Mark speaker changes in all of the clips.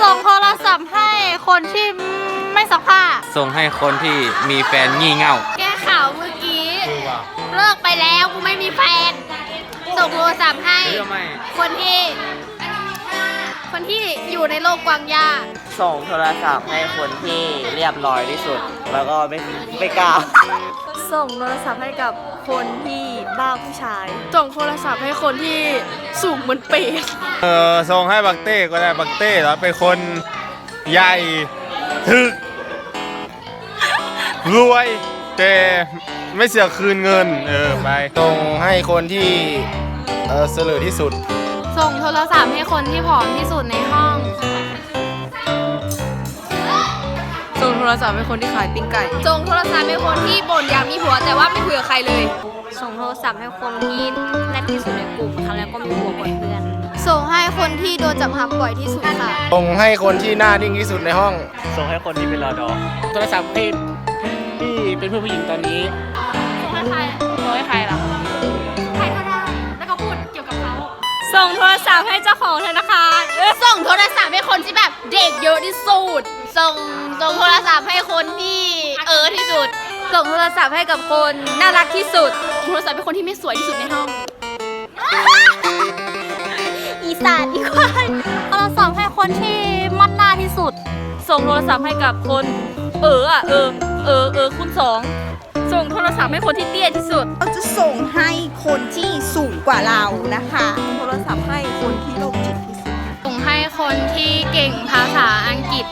Speaker 1: ส่งโทรศัพท์ให้คนที่ไม่ซักผ้า
Speaker 2: ส่งให้คนที่มีแฟนงี่เง่า
Speaker 1: แก้ข่าวเมื่อกี้ เลิกไปแล้วกูไม่มีแฟน ส่งโทรศัพท์ให้ คนที่ คนที่อยู่ในโลกกวางยา
Speaker 3: ส่งโทรศัพท์ให้คนที่เรียบร้อยที่สุด แล้วก็ไม่ไม่กล้า
Speaker 4: ส่งโทรศัพท์ให้กับคนที่บ้าผู้ชาย
Speaker 1: ส่งโทรศัพท์ให้คนที่สูงเหมือนเป็ด
Speaker 5: เออส่งให้บักเต้ก็ได้บักเต้แล้วเป็นคนใหญ่ถึก รวยแต่ไม่เสียคืนเงิน เออไปส่งให้คนที่เออเสลอที่สุด
Speaker 1: ส่งโทรศัพท์ให้คนที่ผอมที่สุดในห้อง
Speaker 4: รศัพท์ให้คนที่ขายปิ้งไก่
Speaker 1: ส่งโทรศัพท์ให้คนที่บ่นอยากมีผัวแต่ว่าไม่คุยกับใครเลย
Speaker 6: ส่งโทรศัพท์ให้คนที่แรกที่สุดในกลุ่มค่ะแล้วก็มีหัวกว่าเพื่อน
Speaker 1: ส่งให้คนที่โดนจับหักบ่อยที่สุดค่ะ
Speaker 5: ส่งให้คนที่หน้านิ่งที่สุดในห้อง
Speaker 3: ส่งให้คนที่เป็นรอดอ
Speaker 7: โทรศัพท์ให้ที่เป็นเพื่อนผู้หญิงตอนนี้
Speaker 1: ส่งให้ใคร
Speaker 7: ส่งให้ใครล่ะ
Speaker 1: ใครก็ได้ แล้วก็พูดเกี่ยวกับเขา
Speaker 4: ส่งโทรศัพท์ให้เจ้าของธนาคาร
Speaker 1: ส่งโทรศัพท์ให้คนที่แบบเด็กเยอะที่สุด ส่งส่งโทรศัพท์ให้คนที่เออที่สุด
Speaker 4: ส่งโทรศัพท์ให้กับคนน่ารักที่สุด
Speaker 1: โทรศัพท์ให้คนที่ไม่สวยที่สุดในห้อง
Speaker 6: อีสานอีควายโทรศัพท์ให้คนที่มั่นหน้าที่สุด
Speaker 4: ส่งโทรศัพท์ให้กับคน เอออะเออ เออเออคุณสองส่งโทรศัพท์ให้คนที่เตี้ยที่สุด
Speaker 8: เราจะส่งให้คนที่สูงกว่าเรานะคะ
Speaker 4: โทรศัพท์ให้คนที่โรคจิตที่สุด
Speaker 1: ส่งให้คนที่เก่งภาษาอังกฤษ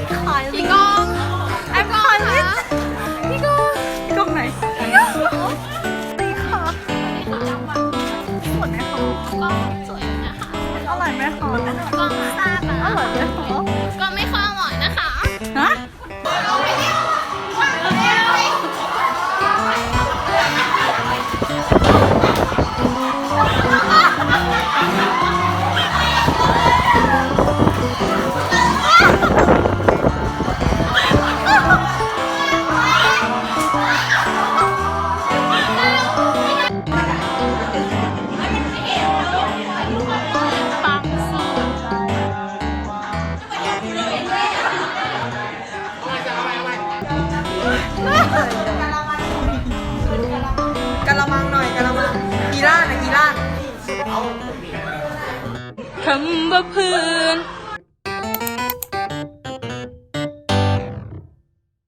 Speaker 4: guys I'm with Kylie
Speaker 1: พี่กองแอปกอนค่ะพี่กอง
Speaker 4: กล้องไหน
Speaker 1: นี่ค่ะสวยไหมคะก็สวยนะคะ
Speaker 4: อร่อยไหมคะ
Speaker 1: กองทราบนะ
Speaker 4: อร่อยไหมคะ
Speaker 1: ก็ไม่
Speaker 8: กะละมังหน่อยกะละมังกีร่านะกีร่าน
Speaker 4: คำว่าเพื่อน